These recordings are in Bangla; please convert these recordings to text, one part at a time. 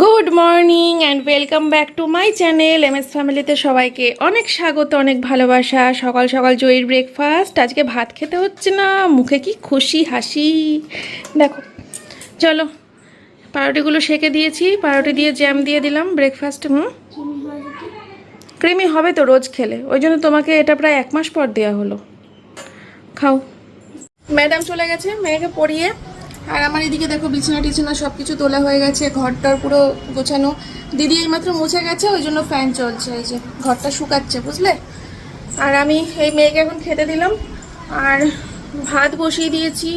Good morning and welcome back to my channel M S ফ্যামিলিতে সবাইকে অনেক স্বাগত, অনেক ভালোবাসা। সকাল সকাল জয়ীর ব্রেকফাস্ট আজকে ভাত খেতে হচ্ছে না, মুখে কি খুশি হাসি। দেখো, চলো, পাউরুটিগুলো সেকে দিয়েছি, পাউরুটি দিয়ে জ্যাম দিয়ে দিলাম ব্রেকফাস্ট হুম? ক্রিমি হবে তো রোজ খেলে, ওই জন্য তোমাকে এটা প্রায় এক মাস পর দেওয়া হলো। খাও। ম্যাডাম চলে গেছে, মেয়েকে পড়িয়ে। আর আমার এদিকে দেখো বিছানা টিছানা সব কিছু তোলা হয়ে গেছে, ঘরটার পুরো গোছানো। দিদি এইমাত্র মুছে গেছে, ওই জন্য ফ্যান চলছে, এই যে ঘরটা শুকাচ্ছে, বুঝলে? আর আমি এই মেয়েকে এখন খেতে দিলাম, আর ভাত বসিয়ে দিয়েছি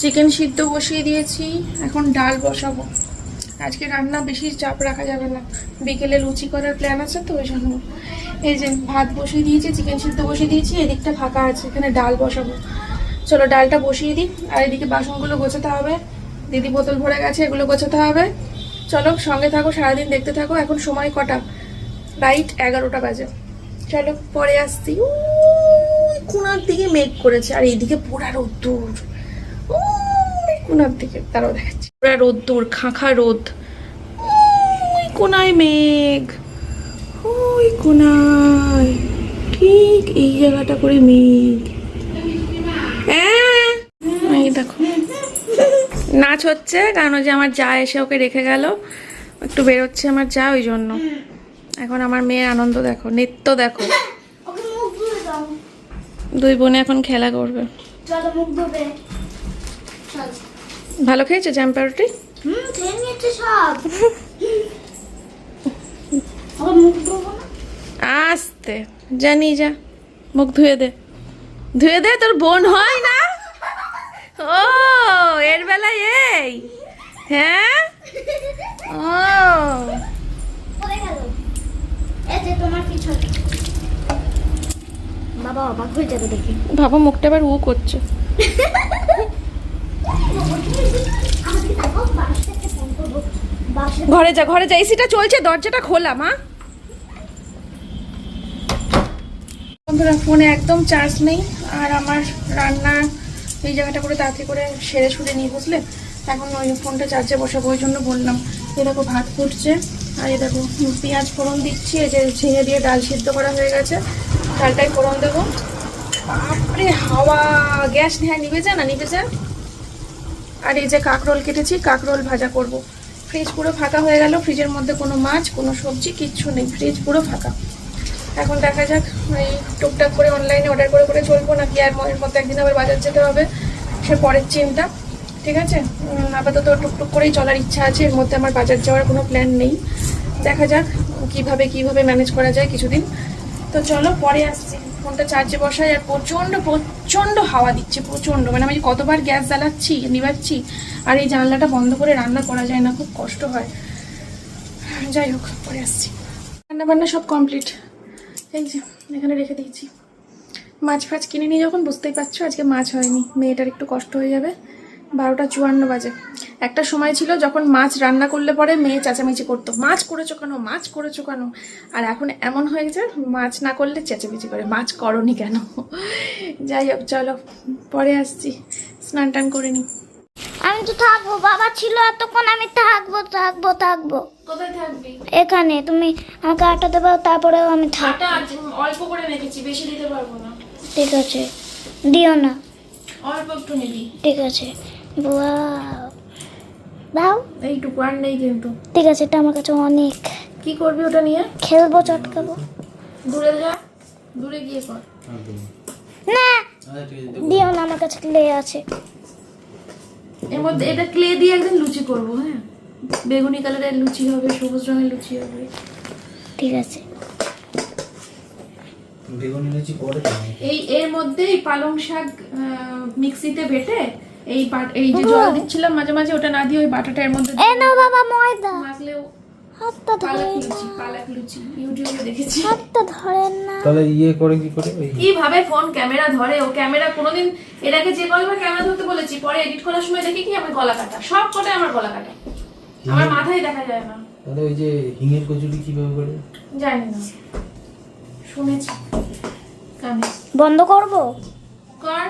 চিকেন সিদ্ধ বসিয়ে দিয়েছি, এখন ডাল বসাবো। আজকে রান্না বেশি চাপ রাখা যাবে না, বিকেলে লুচি করার প্ল্যান আছে তো, ওই জন্য। এই যে ভাত বসিয়ে দিয়েছি চিকেন সিদ্ধ বসিয়ে দিয়েছি, এদিকটা ফাঁকা আছে, এখানে ডাল বসাবো। চলো ডালটা বসিয়ে দিই, আর এদিকে বাসনগুলো গোছাতে হবে। দিদি বোতল ভরে গেছে, এগুলো গোছাতে হবে। চলো সঙ্গে থাকো, সারাদিন দেখতে থাকো। এখন সময় কটা? রাইট এগারোটা বাজে। চলো পরে আসছি। কোনার দিকে মেঘ করেছে, আর এইদিকে পুরা রোদ্দুর। কোনার দিকে তারাও দেখাচ্ছি। পুরা রোদ্দুর, খাঁখা রোদ। কোনায় মেঘ। ওই কোনায় ঠিক এই জায়গাটা করে মেঘ। দেখো। নাচ হচ্ছে, কারণ যে আমার যা এসে ওকে রেখে গেল, একটু বেরোচ্ছে আমার যা, ওই জন্য। এখন আমার মেয়ের আনন্দ দেখো, নৃত্য দেখো। দুই বোনে এখন খেলা করবে। ভালো খেয়েছে ধোবো না আস্তে জানি যা, মুখ ধুয়ে দে। ধুয়ে দে, তোর বোন হয় না? ও এর বেলায় এই। হ্যাঁ? ও। বাবা অবাক হয়ে যাবে দেখে। বাবা মুখটা আবার উ করছে। ঘরে যা ঘরে যা এসিটা চলছে দরজাটা খোলা মা। বন্ধুরা ফোনে একদম চার্জ নেই আর আমার রান্না এই জায়গাটা করে তাড়াতাড়ি করে সেরে সুরে নিয়ে বুঝলে এখন ওই ফোনটা চার্জে বসাবো, ওই জন্য বললাম। এই দেখো ভাত ফুটছে, আর এই দেখো পেঁয়াজ ফোড়ন দিচ্ছি, এই যে ঝিঙে দিয়ে ডাল সিদ্ধ করা হয়ে গেছে। ডালটাই ফোড়ন দেবো। বাপরে, হাওয়া। গ্যাস হ্যাঁ যা না যা আর এই যে কাকরোল কেটেছি, কাকরোল ভাজা করব। ফ্রিজ পুরো ফাঁকা হয়ে গেল, ফ্রিজের মধ্যে কোনো মাছ, কোনো সবজি, কিচ্ছু নেই। ফ্রিজ পুরো ফাঁকা। এখন দেখা যাক এই টুকটাক করে অনলাইনে অর্ডার করে করে চলবো নাকি আর মনের মধ্যে একদিন আবার বাজার যেতে হবে, সে পরের চিন্তা ঠিক আছে? আপাতত টুকটুক করেই চলার ইচ্ছা আছে, এর মধ্যে আমার বাজার যাওয়ার কোনো প্ল্যান নেই। দেখা যাক কীভাবে কীভাবে ম্যানেজ করা যায় কিছুদিন। তো চলো, পরে আসছি। ফোনটা চার্জে বসাই, আর প্রচণ্ড প্রচণ্ড হাওয়া দিচ্ছে, প্রচণ্ড। মানে আমি কতবার গ্যাস জ্বালাচ্ছি নিবাচ্ছি আর এই জানলাটা বন্ধ করে রান্না করা যায় না, খুব কষ্ট হয়। যাই হোক, পরে আসছি। রান্না বান্না সব কমপ্লিট এই যে, এখানে রেখে দিয়েছি। মাছ ফাছ কিনে নিয়ে যখন বুঝতেই পারছ, আজকে মাছ হয়নি। মেয়েটার একটু কষ্ট হয়ে যাবে। বারোটা চুয়ান্ন বাজে। একটা সময় ছিল যখন মাছ রান্না করলে পরে মেয়ে চেঁচামেচি করতো। মাছ করেছ কেন? মাছ করেছ কেন? আর এখন এমন হয়ে গেছে, মাছ না করলে চেঁচামেচি করে। মাছ করনি কেন? যাই হোক, চলো, পরে আসছি। স্নান টান করে নি। আমি তো থাকব বাবা ছিল এতক্ষণ আমি থাকব থাকব থাকব। কোথায় থাকবি? এখানে তুমি আমাকে আটা দেবো তারপরেও আমি থাকব আটা অল্প করে রেখেছি বেশি দিতে পারব না। ঠিক আছে দিও না। অল্প একটু নিবি। ঠিক আছে Wow. দাও। এইটুকু আর নেই কিন্তু। ঠিক আছে এটা আমার কাছে অনেক। কি করবি ওটা নিয়ে? খেলব চটকাবো। দূরে যা দূরে গিয়ে কর। না দিও না আমার কাছে ক্লে আছে। এর মধ্যে এটা ক্লে দিয়ে একদিন লুচি করব হ্যাঁ? বেগুনি কালারের লুচি হবে সবুজ রঙের লুচি হবে। ঠিক আছে। বেগুনি লুচি করে এই এর মধ্যে এই পালং শাক আহ, মিক্সিতে বেটে এই বাট- এই যে জল দিচ্ছিলাম মাঝে মাঝে ওটা না দিয়ে ওই বাটাটা এর মধ্যে এ নাও বাবা ময়দা। মাখলেও হাতটা পালাক পালাক লুচি ইউটিউবে দেখেছি। হাতটা ধরেন না। তাহলে ইয়ে করে কি করে? কীভাবে ফোন ক্যামেরা ধরে ও ক্যামেরা কোনোদিন এর আগে যে ক্যামেরা ধরতে বলেছি পরে এডিট করার সময় দেখি কি আমার গলা কাটা? সব কটাই আমার গলা কাটা। আমার মাথায় দেখা যায় না। তাহলে ওই যে হিঙের কচুরি কীভাবে করে? জানি না। শুনেছি। কানে। বন্ধ করব? কর।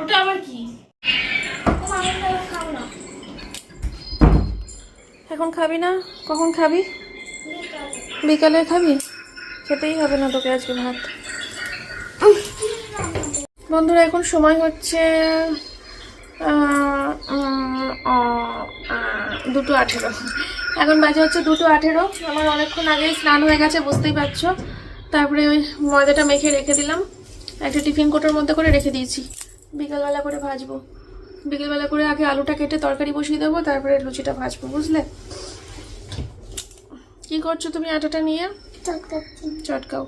ওটা আবার কি খাও না এখন খাবি না? কখন খাবি? বিকালে খাবি? খেতেই হবে না তোকে আজকে ভাত। বন্ধুরা, এখন সময় হচ্ছে দুটো আঠেরো। এখন বাজে হচ্ছে দুটো আঠেরো। আমার অনেকক্ষণ আগেই স্নান হয়ে গেছে, বুঝতেই পারছ। তারপরে ওই ময়দাটা মেখে রেখে দিলাম। একটা টিফিন কোটোর মধ্যে করে রেখে দিয়েছি। বিকালবেলা করে ভাজবো। বিকেলবেলা করে আগে আলুটা কেটে তরকারি বসিয়ে দেবো তারপরে লুচিটা ভাজবো বুঝলে? কি করছ তুমি আটাটা নিয়ে? চটকাও।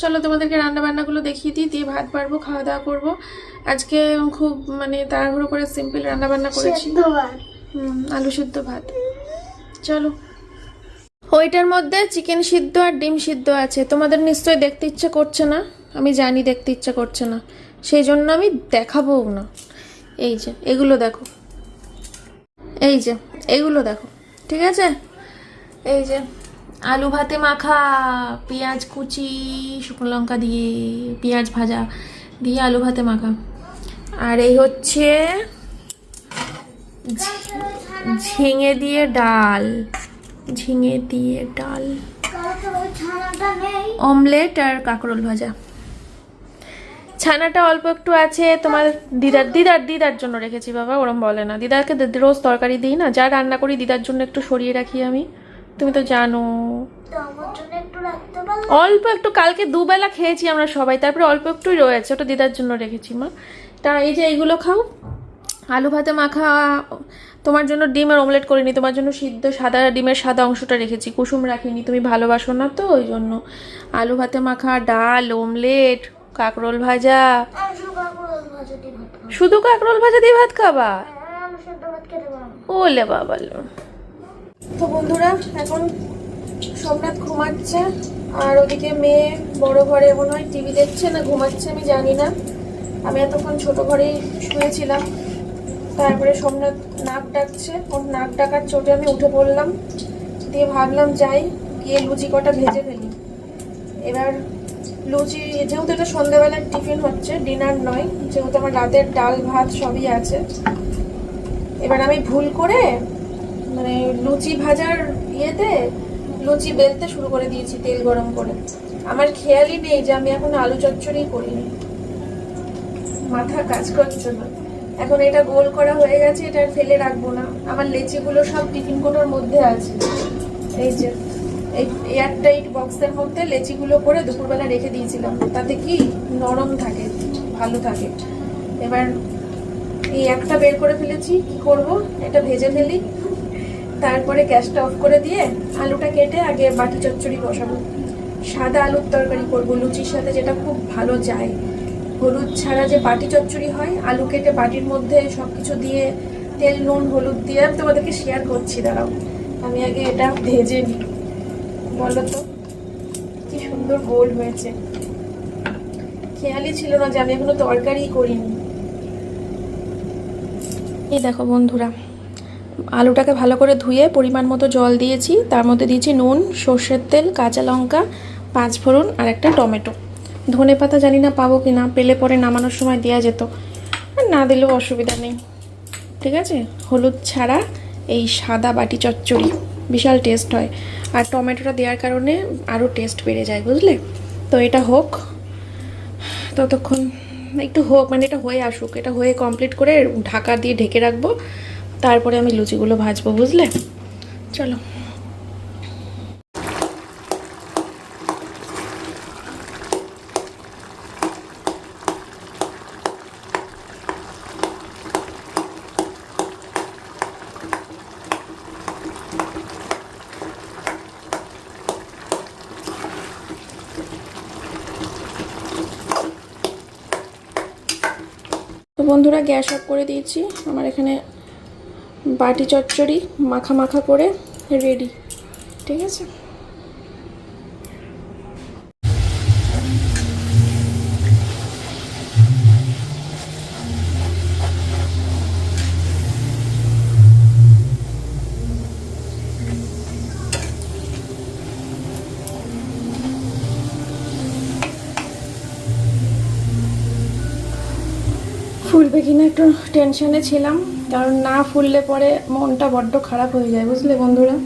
চলো তোমাদেরকে রান্না বান্নাগুলো দেখিয়ে দিই দিয়ে ভাত পারব খাওয়া দাওয়া করব। আজকে খুব মানে তাড়াহুড়ো করে সিম্পল রান্না বান্না করেছি। হুম আলু সিদ্ধ ভাত। চলো। ওইটার মধ্যে চিকেন সিদ্ধ আর ডিম সিদ্ধ আছে। তোমাদের নিশ্চয়ই দেখতে ইচ্ছে করছে না? আমি জানি দেখতে ইচ্ছে করছে না। সেই জন্য আমি দেখাবোও না। এই যে এগুলো দেখো। এই যে এগুলো দেখো ঠিক আছে? এই যে আলু ভাতে মাখা পেঁয়াজ কুচি শুকনো লঙ্কা দিয়ে পেঁয়াজ ভাজা দিয়ে আলু ভাতে মাখা। আর এই হচ্ছে ঝিঙে দিয়ে ডাল ঝিঙে দিয়ে ডাল অমলেট আর কাঁকরোল ভাজা। ছানাটা অল্প একটু আছে তোমার দিদার দিদার দিদার জন্য রেখেছি বাবা ওরম বলে না। দিদাকে রোজ তরকারি দিই না যা রান্না করি দিদার জন্য একটু সরিয়ে রাখি আমি। তুমি তো জানো। অল্প একটু কালকে দুবেলা খেয়েছি আমরা সবাই তারপরে অল্প একটুই রয়েছে ওটা দিদার জন্য রেখেছি মা। তা এই যে এইগুলো খাও। আলু ভাতে মাখা তোমার জন্য ডিমের অমলেট করিনি তোমার জন্য সিদ্ধ সাদা ডিমের সাদা অংশটা রেখেছি কুসুম রাখিনি তুমি ভালোবাসো না তো ওই জন্য। আলু ভাতে মাখা ডাল অমলেট কাঁকরোল ভাজা? শুধু কাঁকরোল ভাজা দিয়ে ভাত খাবা। হ্যাঁ। ওলে বাবা তো বন্ধুরা এখন সোমনাথ ঘুমাচ্ছে আর ওদিকে মেয়ে বড় ঘরে মনে হয় টিভি দেখছে না ঘুমাচ্ছে আমি জানি না। আমি এতক্ষণ ছোট ঘরেই শুয়েছিলাম তারপরে সোমনাথ নাক ডাকছে ওর নাক ডাকার চোটে আমি উঠে পড়লাম দিয়ে ভাবলাম যাই গিয়ে লুচি কটা ভেজে ফেলি। এবার লুচি যেহেতু এটা সন্ধ্যাবেলার টিফিন হচ্ছে, ডিনার নয়, যেহেতু আমার রাতের ডাল, ভাত সবই আছে। এবার আমি ভুল করে মানে লুচি ভাজার ইয়েতে লুচি বেলতে শুরু করে দিয়েছি তেল গরম করে। আমার খেয়ালই নেই যে আমি এখন আলু চচ্চড়ি করিনি। মাথা কাজ করছে না এখন এটা গোল করা হয়ে গেছে, এটা ফেলে রাখব না। আমার লেচিগুলো সব টিফিন কোটোর মধ্যে আছে। এই যে। এয়ারটাইট বক্সের মধ্যে লেচিগুলো করে দুপুরবেলা রেখে দিয়েছিলাম। তাতে কি নরম থাকে, ভালো থাকে। এবার এই একটা বের করে ফেলেছি, কি করব? এটা ভেজে ফেলি। তারপরে গ্যাসটা অফ করে দিয়ে আলুটা কেটে আগে বাটি চচ্চড়ি বসাবো। সাদা আলুর তরকারি করব, লুচির সাথে যেটা খুব ভালো যায়। হলুদ ছাড়া যে বাটি চচ্চড়ি হয়, আলু কেটে বাটির মধ্যে সব কিছু দিয়ে তেল, নুন, হলুদ দিয়ে আমি তোমাদেরকে শেয়ার করছি, দাঁড়াও। আমি আগে এটা ভেজে নিই। বলো তো কি সুন্দর গোল হয়েছে। খেয়ালই ছিল না যে আমি এখনও তরকারি করিনি। এই দেখো বন্ধুরা, আলুটাকে ভালো করে ধুয়ে পরিমাণ মতো জল দিয়েছি। তার মধ্যে দিয়েছি নুন, সর্ষের তেল, কাঁচা লঙ্কা, পাঁচ ফোড়ন আর একটা টমেটো। ধনে পাতা জানি না পাবো কি না, পেলে পরে নামানোর সময় দেওয়া যেত। আর না দিলেও অসুবিধা নেই। ঠিক আছে? হলুদ ছাড়া এই সাদা বাটি চচ্চড়ি বিশাল টেস্ট হয়। আর টমেটোটা দেওয়ার কারণে আরও টেস্ট বেড়ে যায়, বুঝলে? তো এটা হোক। ততক্ষণ একটু হোক মানে এটা হয়ে আসুক, এটা হয়ে কমপ্লিট করে ঢাকা দিয়ে ঢেকে রাখব। তারপরে আমি লুচিগুলো ভাজবো, বুঝলে? চলো। বন্ধুরা, গ্যাস অফ করে দিয়েছি। আমার এখানে বাটি চচ্চড়ি মাখা মাখা করে রেডি। ঠিক আছে? ফুলবে কিনা একটু টেনশনে ছিলাম, কারণ না ফুললে পরে মনটা বড্ড খারাপ হয়ে যায়, বুঝলে বন্ধুরা?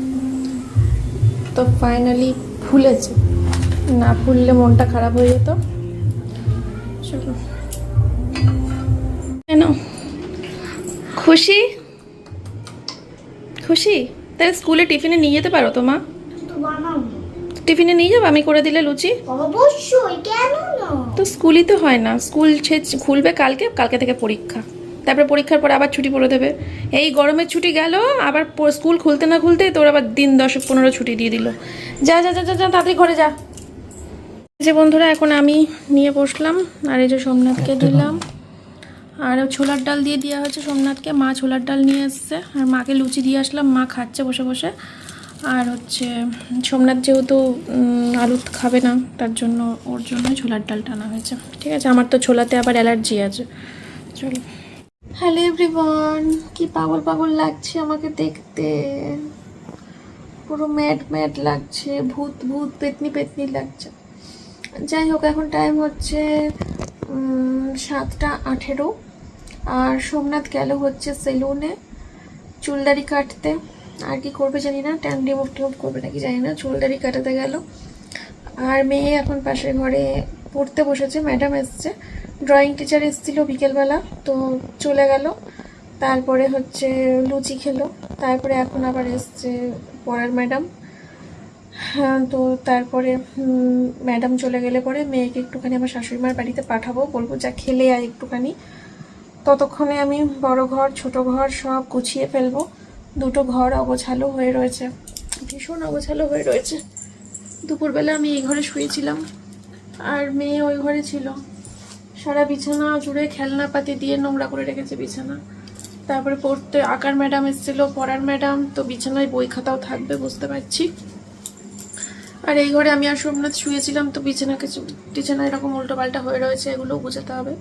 তো ফাইনালি ফুলেছে। না ফুললে মনটা খারাপ হয়ে যেত। কেন? খুশি? খুশি? তাহলে স্কুলে টিফিনে নিয়ে যেতে পারো তো মা? টিফিনে নিয়ে যাব? আমি করে দিলে লুচি? অবশ্যই কেন তো স্কুলই তো হয় না। স্কুল ছে- খুলবে কালকে কালকে থেকে পরীক্ষা। তারপরে পরীক্ষার পরে আবার ছুটি পড়ে দেবে। এই গরমের ছুটি গেল আবার স্কুল খুলতে না খুলতেই তোর আবার দিন দশ পনেরো ছুটি দিয়ে দিল। যা যা যা যা যা তাড়াতাড়ি ঘরে যা। যে বন্ধুরা এখন আমি নিয়ে বসলাম। আর এই যে সোমনাথকে দিলাম। আর ছোলার ডাল দিয়ে দেওয়া হয়েছে সোমনাথকে। মা ছোলার ডাল নিয়ে এসছে। আর মাকে লুচি দিয়ে আসলাম। মা খাচ্ছে বসে বসে। আর হচ্ছে সোমনাথ যেহেতু আলু খাবে না, তার জন্য ওর জন্য ছোলার ডাল টানা হয়েছে। ঠিক আছে, আমার তো ছোলাতে আবার অ্যালার্জি আছে। চলো। হ্যালো এভরিওয়ান, কি পাগল পাগল লাগছে আমাকে দেখতে? পুরো ম্যাট ম্যাট লাগছে, ভূত ভূত, পেতনি পেতনি লাগছে। যাই হোক, এখন টাইম হচ্ছে সাতটা আঠেরো। আর সোমনাথ গেল হচ্ছে সেলুনে চুলদারি কাটতে। আর কি করবে জানি না ট্যান রিমুভ টিমুভ করবে নাকি জানি না চুলদারি কাটাতে গেল। আর মেয়ে এখন পাশের ঘরে পড়তে বসেছে ম্যাডাম এসছে। ড্রয়িং টিচার এসেছিল বিকেলবেলা, তো চলে গেল। তারপরে হচ্ছে লুচি খেলো, তারপরে এখন আবার এসছে পড়ার ম্যাডাম হ্যাঁ তো তারপরে ম্যাডাম চলে গেলে পরে মেয়েকে একটুখানি আমার শাশুড়িমার বাড়িতে পাঠাবো, বলব যা খেলে আয় একটুখানি। ততক্ষণে আমি বড় ঘর, ছোট ঘর সব গুছিয়ে ফেলব। দুটো ঘর অগোছালো হয়ে রয়েছে। ভীষণ অগোছালো হয়ে রয়েছে। দুপুরবেলা আমি এই ঘরে শুয়েছিলাম। আর মেয়ে ওই ঘরে ছিল। সারা বিছানা জুড়ে খেলনাপাতি দিয়ে নোংরা করে রেখেছে বিছানা। তারপরে পড়তে আঁকার ম্যাডাম এসেছিল, পড়ার ম্যাডাম, তো বিছানায় বই খাতাও থাকবে বুঝতে পারছি। আর এই ঘরে আমি আর সোমনাথ শুয়েছিলাম, তো বিছানা কিছু বিছানা এরকম উল্টো পাল্টা হয়ে রয়েছে এগুলো বোঝাতে হবে।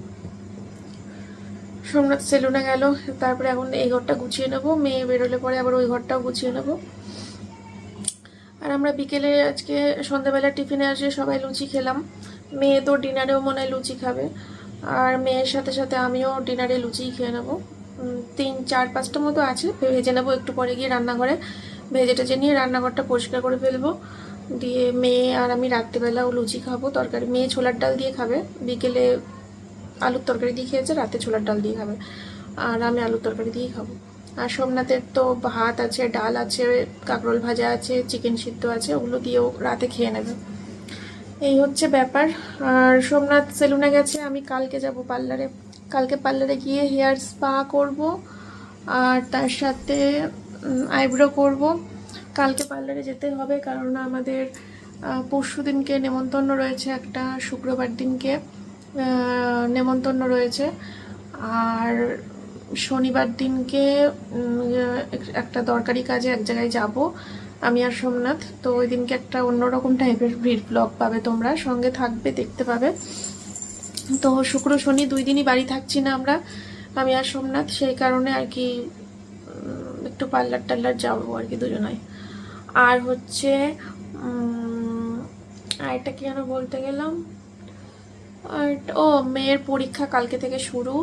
সোমনাথ সেলুনে গেল, তারপরে এখন এই ঘরটা গুছিয়ে নেব, মেয়ে বেরোলে পরে আবার ওই ঘরটাও গুছিয়ে নেব। আর আমরা বিকেলে আজকে সন্ধ্যাবেলা টিফিনে আসে সবাই লুচি খেলাম। মেয়ে তো ডিনারেও মনে হয় লুচি খাবে, আর মেয়ের সাথে সাথে আমিও ডিনারে লুচিই খেয়ে নেব। তিন, চার, পাঁচটা মতো আছে, ভেজে নেব একটু পরে গিয়ে রান্নাঘরে। ভেজে টেজে নিয়ে রান্নাঘরটা পরিষ্কার করে ফেলব। দিয়ে মেয়ে আর আমি রাত্রিবেলাও লুচি খাব, তরকারি, মেয়ে ছোলার ডাল দিয়ে খাবে, বিকেলে আলুর তরকারি দিয়ে খেয়েছে, রাতে ছোলার ডাল দিয়ে খাবে। আর আমি আলুর তরকারি দিয়েই খাব। আর সোমনাথের তো ভাত আছে, ডাল আছে, কাঁকরোল ভাজা আছে, চিকেন সিদ্ধ আছে, ওগুলো দিয়েও রাতে খেয়ে নেবে। এই হচ্ছে ব্যাপার। আর সোমনাথ সেলুনে গেছে, আমি কালকে যাব পার্লারে। কালকে পার্লারে গিয়ে হেয়ার স্পা করব, আর তার সাথে আইব্রো করব। কালকে পার্লারে যেতে হবে, কারণ আমাদের পরশু দিনকে নেমন্তন্ন রয়েছে একটা শুক্রবার দিনকে। নেমন্তন্ন রয়েছে। আর শনিবার দিনকে একটা দরকারি কাজে এক জায়গায় যাব আমি আর সোমনাথ। তো ওই দিনকে একটা অন্যরকম টাইপের ভিড় ব্লগ পাবে তোমরা। সঙ্গে থাকবে, দেখতে পাবে। তো শুক্র, শনি দুই দিনই বাড়ি থাকছি না আমরা, আমি আর সোমনাথ। সেই কারণে আর কি একটু পার্লার টার্লার যাব আর কি দুজনাই। আর হচ্ছে আর এটা কি যেন বলতে গেলাম? আর, ও, মেয়ের পরীক্ষা কালকে থেকে শুরু।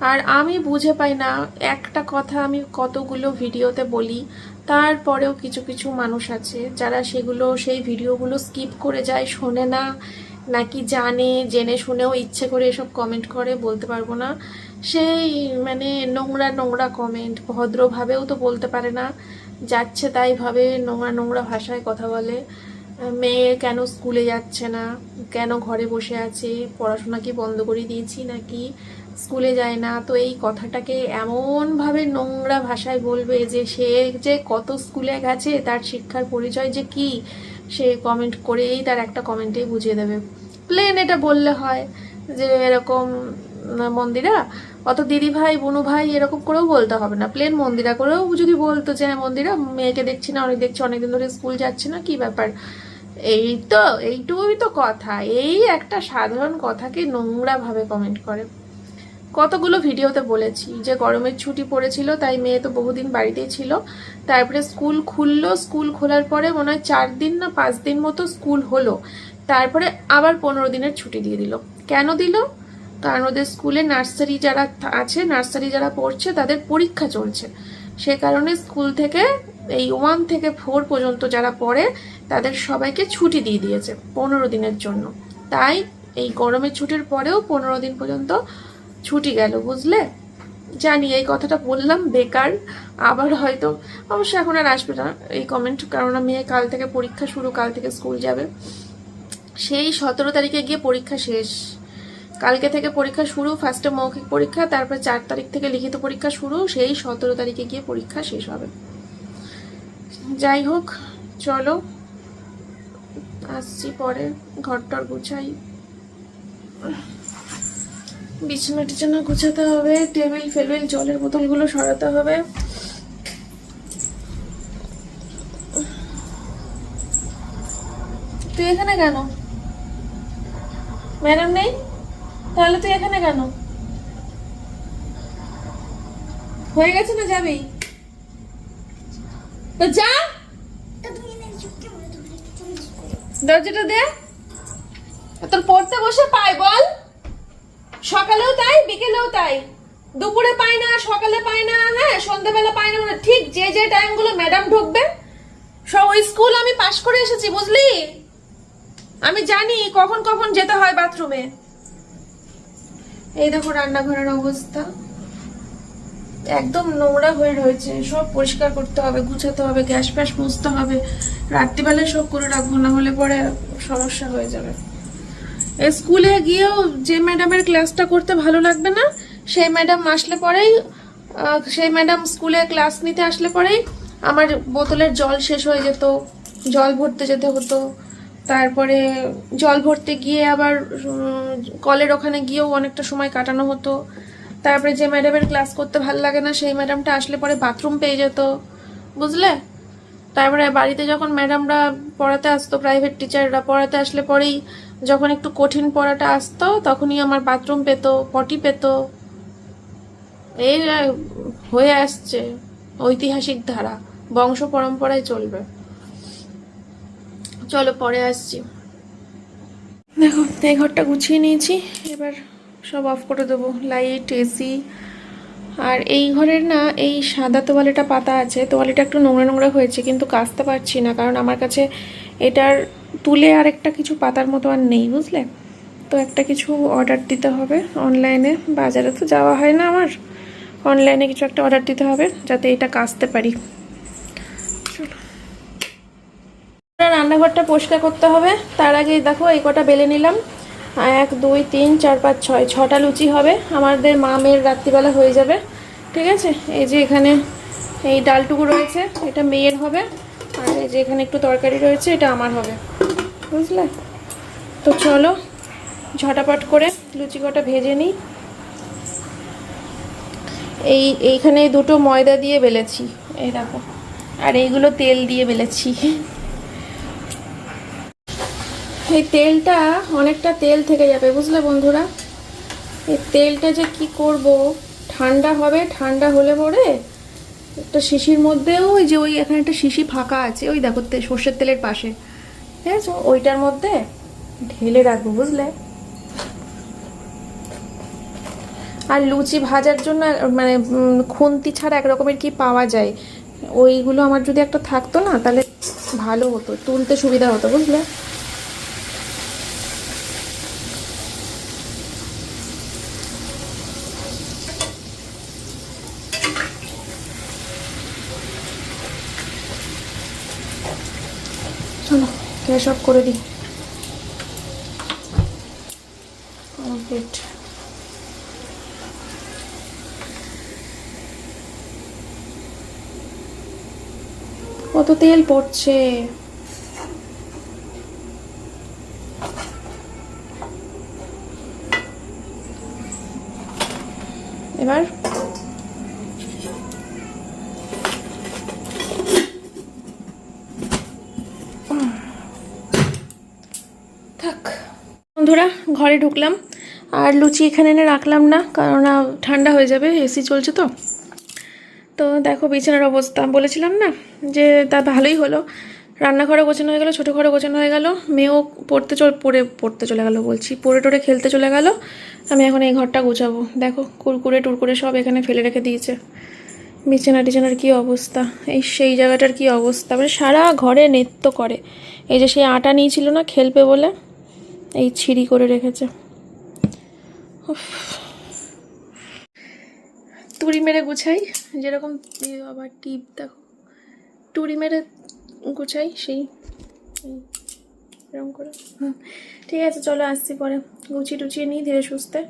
আর আমি বুঝে পাই না, একটা কথা আমি কতগুলো ভিডিওতে বলি, তারপরেও কিছু কিছু মানুষ আছে যারা সেগুলো, সেই ভিডিওগুলো স্কিপ করে যায়, শোনে না, নাকি জানে, জেনে শুনেও ইচ্ছে করে এসব কমেন্ট করে, বলতে পারব না। সেই মানে নোংরা নোংরা কমেন্ট ভদ্রভাবেও তো বলতে পারে না, যাচ্ছে তাই ভাবে নোংরা নোংরা ভাষায় কথা বলে। মেয়ে কেন স্কুলে যাচ্ছে না? কেন ঘরে বসে আছে? পড়াশোনা কি বন্ধ করে দিয়েছি নাকি? স্কুলে যায় না? তো এই কথাটাকে এমনভাবে নোংরা ভাষায় বলবে যে সে যে কত স্কুলে গেছে, তার শিক্ষার পরিচয় যে কি, সে কমেন্ট করেই তার একটা কমেন্টেই বুঝিয়ে দেবে। প্লেন এটা বললে হয় যে এরকম মন্দিরা, অত দিদি ভাই বনু ভাই এরকম করেও বলতে হবে না। প্লেন মন্দিরা করেও যদি বলতো যে হ্যাঁ মন্দিরা, মেয়েকে দেখছি না, অনেক দেখছি, অনেকদিন ধরে স্কুল যাচ্ছে না, কি ব্যাপার? এই তো, এইটুকুই তো কথা। এই একটা সাধারণ কথাকে নোংরা ভাবে কমেন্ট করে। কতগুলো ভিডিওতে বলেছি যে গরমের ছুটি পড়েছিল, তাই মেয়ে তো বহুদিন বাড়িতেই ছিল। তারপরে স্কুল খুললো, স্কুল খোলার পরে মনে হয় চার দিন না পাঁচ দিন মতো স্কুল হলো। তারপরে আবার পনেরো দিনের ছুটি দিয়ে দিল। কেন দিল? কারণ ওদের স্কুলে নার্সারি যারা আছে, নার্সারি যারা পড়ছে, তাদের পরীক্ষা চলছে। সে কারণে স্কুল থেকে এই ওয়ান থেকে ফোর পর্যন্ত যারা পড়ে, তাদের সবাইকে ছুটি দিয়ে দিয়েছে পনেরো দিনের জন্য। তাই এই গরমের ছুটির পরেও পনেরো দিন পর্যন্ত ছুটি গেল, বুঝলে? জানি, এই কথাটা বললাম, বেকার। আবার হয়তো, অবশ্য এখন আর আসবে না এই কমেন্ট কারণ মেয়ে কাল থেকে পরীক্ষা শুরু, কাল থেকে স্কুল যাবে। সেই সতেরো তারিখে গিয়ে পরীক্ষা শেষ। কালকে থেকে পরীক্ষা শুরু ফার্স্টে মৌখিক পরীক্ষা, তারপর চার তারিখ থেকে লিখিত পরীক্ষা শুরু, সেই সতেরো তারিখে গিয়ে পরীক্ষা শেষ হবে। যাই হোক, চলো। আসছি পরে, ঘরটর গুছাই। বিছানা টিছানা গুছাতে হবে, টেবিল ফেবিল জলের বোতলগুলো সরাতে হবে। তুই এখানে কেন? ম্যাডাম নেই? তাহলে তুই এখানে কেন? হয়ে গেছে না যাবি? তো যা। দরজাটা দে। তোর পড়তে বসে পাই, বল। সকালেও তাই, বিকেলেও তাই। দুপুরে পাই না, সকালে পাই না হ্যাঁ সন্ধ্যাবেলা পাই না মানে ঠিক যে যে টাইমগুলো ম্যাডাম ঢুকবে, সব ওই স্কুল আমি পাশ করে এসেছি, বুঝলি? আমি জানি কখন কখন যেতে হয় বাথরুমে এই দেখো রান্নাঘরের অবস্থা। একদম নোংরা হয়ে রয়েছে। সব পরিষ্কার করতে হবে, গুছাতে হবে, গ্যাস ফ্যাস মুছতে হবে। রাত্রিবেলায় সব করে রাখব, না হলে পরে সমস্যা হয়ে যাবে। স্কুলে গিয়েও যে ম্যাডামের ক্লাসটা করতে ভালো লাগবে না, সেই ম্যাডাম আসলে পরেই সেই ম্যাডাম স্কুলে ক্লাস নিতে আসলে পরেই আমার বোতলের জল শেষ হয়ে যেত, জল ভরতে যেতে হতো। তারপরে জল ভরতে গিয়ে আবার কলের ওখানে গিয়েও অনেকটা সময় কাটানো হতো। তারপরে যে ম্যাডামের ক্লাস করতে ভালো লাগে না, সেই ম্যাডামটা আসলে পরে বাথরুম পেয়ে যেত। বুঝলে? তারপরে বাড়িতে যখন ম্যাডামরা পড়াতে আসতো প্রাইভেট টিচাররা পড়াতে আসলে পরেই যখন একটু কঠিন পড়াটা আসতো, তখনই আমার বাথরুম পেতো পটি পেতো। এই হয়ে আসছে ঐতিহাসিক ধারা, বংশ পরম্পরায় চলবে। চলো পরে আসছি। দেখো, এই ঘরটা গুছিয়ে নিয়েছি, এবার সব অফ করে দেবো। লাইট এসি আর এই ঘরের না, এই সাদা তোয়ালেটা পাতা আছে। তোয়ালেটা একটু নোংরা নোংরা হয়েছে, কিন্তু কাচতে পারছি না, কারণ আমার কাছে এটার তুলে আর একটা কিছু পাতার মতো আর নেই, বুঝলে? তো একটা কিছু অর্ডার দিতে হবে অনলাইনে বাজারে তো যাওয়া হয় না আমার। অনলাইনে কিছু একটা অর্ডার দিতে হবে, যাতে এটা কাচতে পারি। রান্নাঘরটা পরিষ্কার করতে হবে। তার আগে দেখো, এই কটা বেলে নিলাম। এক, দুই, তিন, চার, পাঁচ, ছয়, ছটা লুচি হবে। আমাদের মা মেয়ের রাত্রিবেলা হয়ে যাবে। ঠিক আছে? এই যে এখানে এই ডালটুকু রয়েছে, এটা মেয়ের হবে। আর এই যে এখানে একটু তরকারি রয়েছে, এটা আমার হবে। বুঝলে? তো চলো, ঝটাপট করে লুচি কটা ভেজে নিই। এই, এইখানে দুটো ময়দা দিয়ে বেলেছি। এই দেখো। আর এইগুলো তেল দিয়ে বেলেছি। এই তেলটা, অনেকটা তেল থেকে যাবে, বুঝলে বন্ধুরা? এই তেলটা যে কি করব? ঠান্ডা হবে, ঠান্ডা হলে পরে একটা শিশির মধ্যেও, ওই যে ওই এখানে একটা শিশি ফাঁকা আছে, ওই দেখো সর্ষের তেলের পাশে। ঠিক আছে? ওইটার মধ্যে ঢেলে রাখব, বুঝলে? আর লুচি ভাজার জন্য মানে খুন্তি ছাড়া এক রকমের কি পাওয়া যায়? ওইগুলো আমার যদি একটা থাকতো না, তাহলে ভালো হতো, তুলতে সুবিধা হতো, বুঝলে চলো অফ করে দিই। কত তেল পড়ছে? এবার থাক বন্ধুরা ঘরে ঢুকলাম। আর লুচি এখানে এনে রাখলাম না, কারণ ঠান্ডা হয়ে যাবে, এসি চলছে তো। তো দেখো বিছানার অবস্থা। বলেছিলাম না যে তা ভালোই হলো। রান্নাঘরে গোছানো হয়ে গেলো, ছোটো ঘরে গোছানো হয়ে গেল। মেয়েও পড়তে চল, পড়ে, পড়তে চলে গেল বলছি। পড়ে টোরে খেলতে চলে গেল। আমি এখন এই ঘরটা গোছাবো। দেখো কুরকুরে টুরকুরে সব এখানে ফেলে রেখে দিয়েছে। বিছানা টিছানার কী অবস্থা? এই সেই জায়গাটার কী অবস্থা? মানে সারা ঘরে নৃত্য করে। এই যে সেই আটা নিয়েছিল না খেলবে বলে? এই ছিঁড়ি করে রেখেছে। তুড়ি মেরে গুছাই, যেরকম আবার টিপ, দেখো। টুড়ি মেরে গুছাই, সেই এরকম করে। ঠিক আছে, চলো আসছি পরে। গুছিয়ে টুচিয়ে নিই, ধীরে সুস্থে।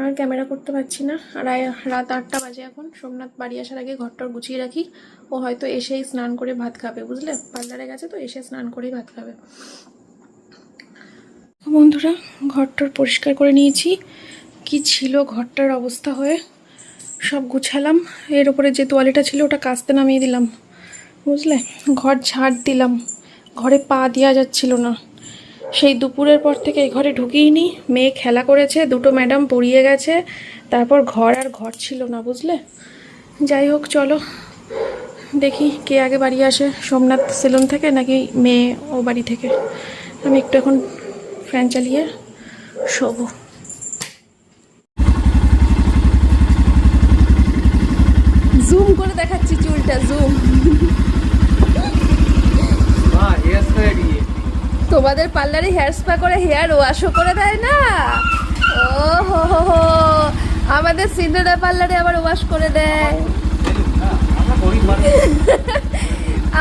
আর ক্যামেরা করতে পারছি না। আর রাত আটটা বাজে এখন। সোমনাথ বাড়ি আসার আগে ঘরটর গুছিয়ে রাখি। ও হয়তো এসেই স্নান করে ভাত খাবে, বুঝলে? পার্লারে গেছে তো, এসে স্নান করেই ভাত খাবে। বন্ধুরা, ঘরটর পরিষ্কার করে নিয়েছি। কি ছিল ঘরটার অবস্থা হয়ে? সব গুছালাম। এর উপরে যে তোয়ালিটা ছিল, ওটা কাস্তে নামিয়ে দিলাম। বুঝলে? ঘর ঝাড় দিলাম। ঘরে পা দেওয়া যাচ্ছিল না। সেই দুপুরের পর থেকে এই ঘরে ঢুকিয়ে মেয়ে খেলা করেছে, দুটো ম্যাডাম পড়িয়ে গেছে। তারপর ঘর আর ঘর ছিল না, বুঝলে? যাই হোক, চলো। দেখি কে আগে বাড়ি আসে। সোমনাথ সেলুন থেকে নাকি মেয়ে ও বাড়ি থেকে? আমি একটু এখন ফ্যান চালিয়ে শোবো। জুম করে দেখাচ্ছি চুলটা জুম। দিয়ে। তোমাদের পার্লারে হেয়ার স্পা করে হেয়ার ওয়াশও করে দেয় না? ও হো হো হো আমাদের সিন্ডারা পার্লারে আবার ওয়াশ করে দেয়।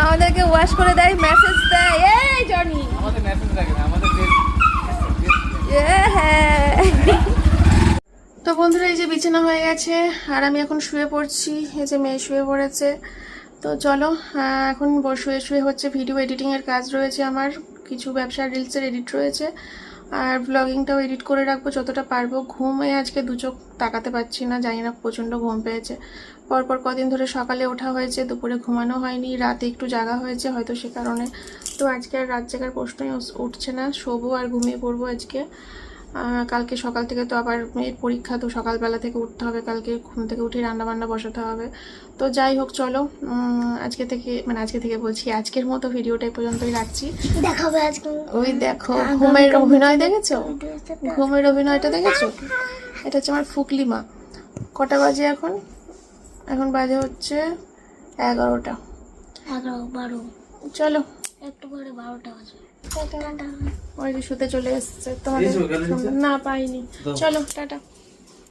আমাদেরকে ওয়াশ করে দেয় মেসেজ দেয়। এই জনি। আমাদের মেসেজ লাগে না আমাদের দেশ এ হ্যাঁ তো বন্ধুরা, এই যে বিছানা হয়ে গেছে, আর আমি এখন শুয়ে পড়ছি। এই যে মেয়ে শুয়ে পড়েছে। তো চলো এখন শুয়ে শুয়ে হচ্ছে ভিডিও এডিটিংয়ের কাজ রয়েছে আমার। কিছু ব্যবসার রিলসের এডিট রয়েছে। আর ব্লগিংটাও এডিট করে রাখব যতটা পারব। ঘুমে আজকে দু চোখ তাকাতে পারছি না, জানি না প্রচণ্ড ঘুম পেয়েছে। পরপর কদিন ধরে সকালে ওঠা হয়েছে, দুপুরে ঘুমানো হয়নি, রাতে একটু জাগা হয়েছে, হয়তো সে কারণে তো আজকে আর রাত জাগার প্রশ্নই উঠছে না। শোবো আর ঘুমিয়ে পড়ব আজকে। কালকে সকাল থেকে তো আবার মেয়ের পরীক্ষা তো সকালবেলা থেকে উঠতে হবে। কালকে ঘুম থেকে উঠে রান্না বান্না বসাতে হবে। তো যাই হোক চলো। আজকে থেকে মানে আজকে থেকে বলছি আজকের মতো ভিডিওটা এই পর্যন্তই রাখছি। দেখাবে আজকে। ওই দেখো ঘুমের অভিনয় দেখেছ? ঘুমের অভিনয়টা দেখেছ? এটা হচ্ছে আমার ফুকলি মা। কটা বাজে এখন? এখন বাজে হচ্ছে এগারোটা। এগারো বারো। চলো। একটু পরে বারোটা বাজে ওই যে শুতে চলে এসছে। তোমাদের? না পাইনি। চলো টাটা।